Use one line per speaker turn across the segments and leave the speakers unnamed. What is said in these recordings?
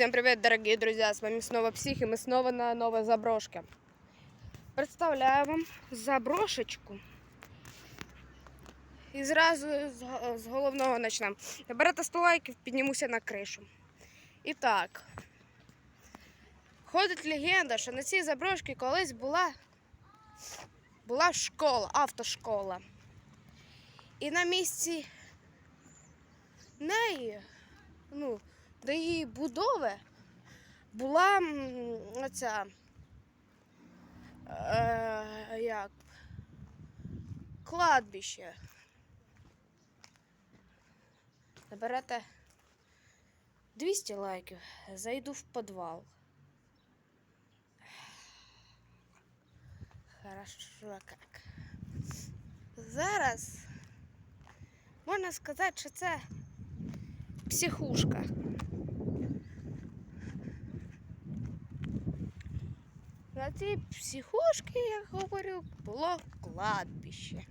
Всем привет, дорогие друзья! С вами снова Псих, и мы снова на новой заброшке. Представляю вам заброшечку. І зразу з, головного почнемо. Наберете 100 лайків, піднімуся на кришу. І так. Ходить легенда, що на цій заброшці колись була, була школа, автошкола. І на місці неї, ну, до її будови була оця. Е, як? Кладбище. Наберете 200 лайків, зайду в підвал. Хорошо как. Зараз можна сказати, що це психушка. На цій психушці, як говорю, було кладбище.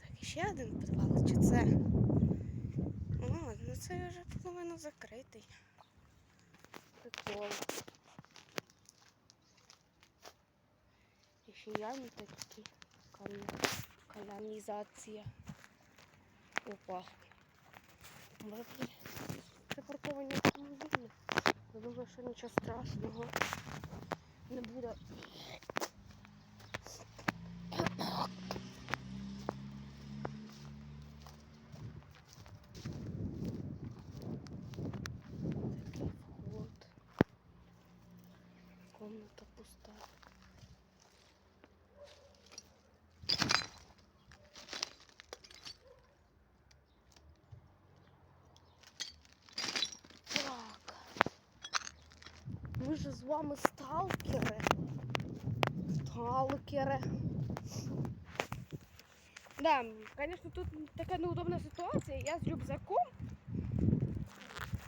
Так, ще один підвал, чи це? О, ну це вже половину закритий. Прикол. І ще ями такі. Кан- Каналізація. Опа. Може думаю, що нічого страшного не буде. Такий вход. Комната пуста. Так. Ми ж з вами сталкери. Сталкери. Да, звісно, тут така неудобна ситуація. Я з рюкзаком.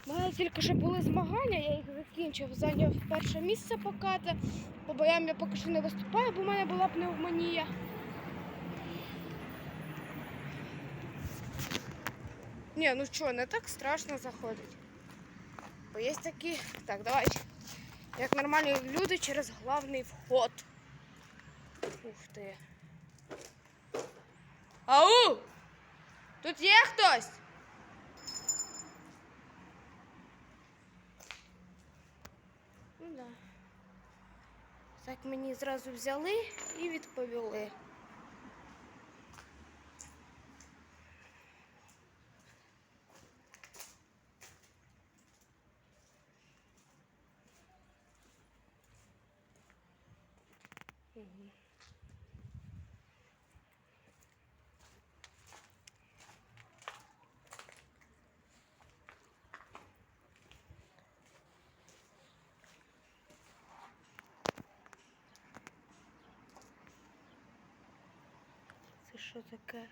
У мене тільки що були змагання, я їх закінчив, зайняв перше місце покати. По боям я поки що не виступаю, бо в мене була пневмонія. Ні, ну що, не так страшно заходить. Бо є такі. Так, давайте. Як нормальні люди через главний вход. Ух ти. Ау! Тут є хтось? Ну да. Так мені зразу взяли і відповіли. Мгм. Це що таке?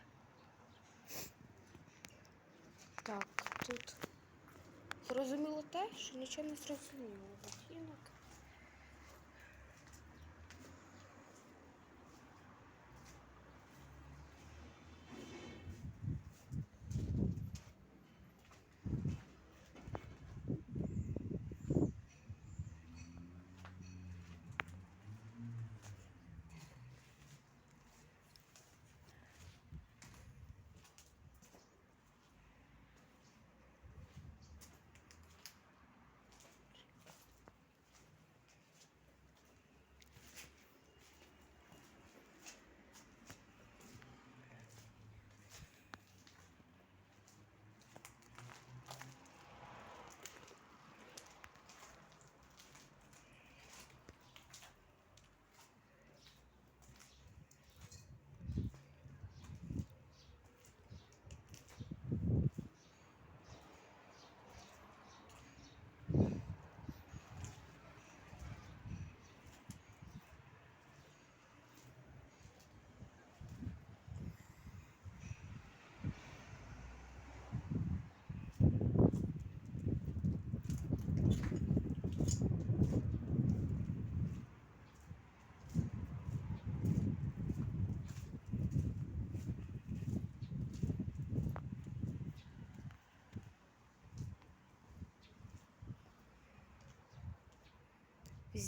Так, тут зрозуміло те, що нічого не зрозуміло.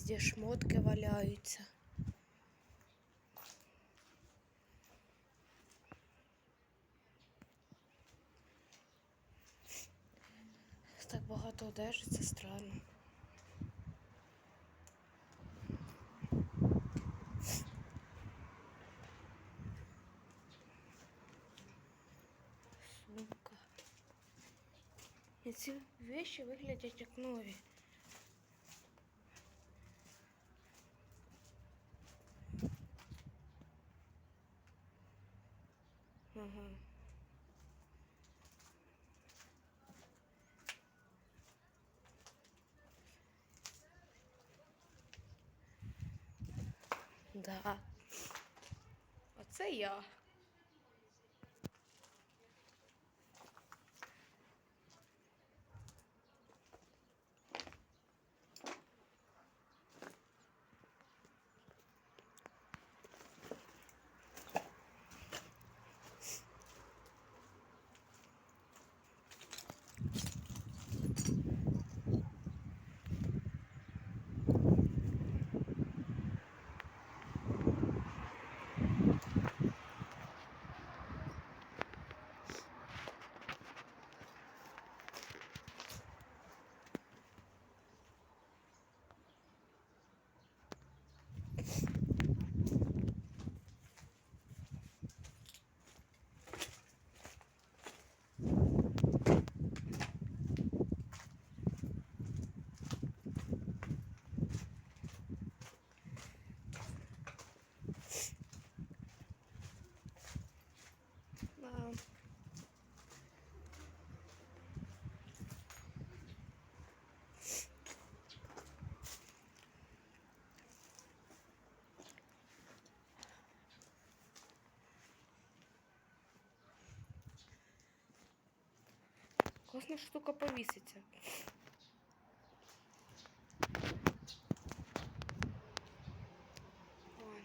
Везде шмотки валяються. Так багато одежі, це странно. Сумка. І ці вещи виглядять як нові. Да. Оце я. Класна штука повіситься. Ладно. Пора.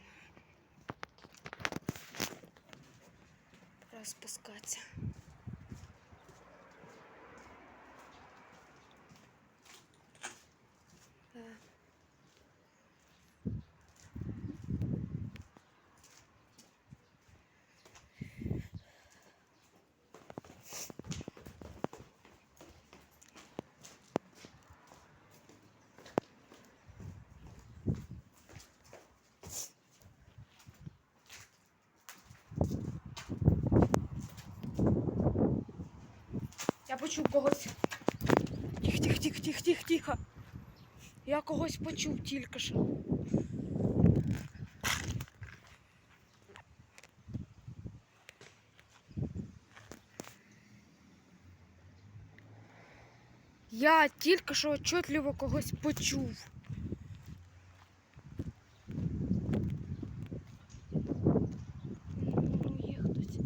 Я почув когось. Тихо, тихо, тихо, тихо, тихо, тихо. Я когось почув тільки що. Я тільки що отчетливо когось почув. Ну, є хтось.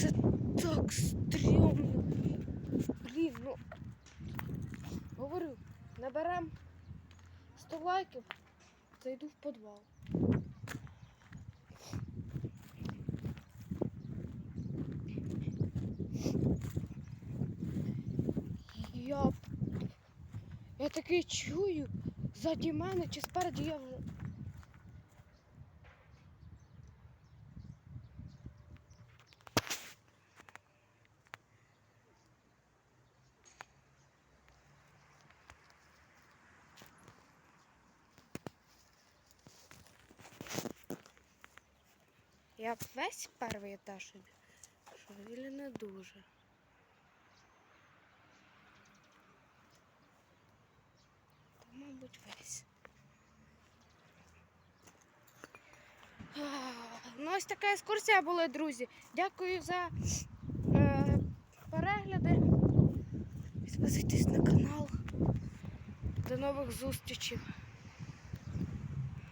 Це так стрьомно. Блін, ну. Говорю, наберем 100 лайків, зайду в підвал. Я, я таки чую ззаді мене чи спереді я вже. Я весь перший етаж іду, що really не дуже. Та, мабуть, весь. Ну, ось така екскурсія була, друзі. Дякую за е, перегляди. Підписуйтесь на канал. До нових зустрічей.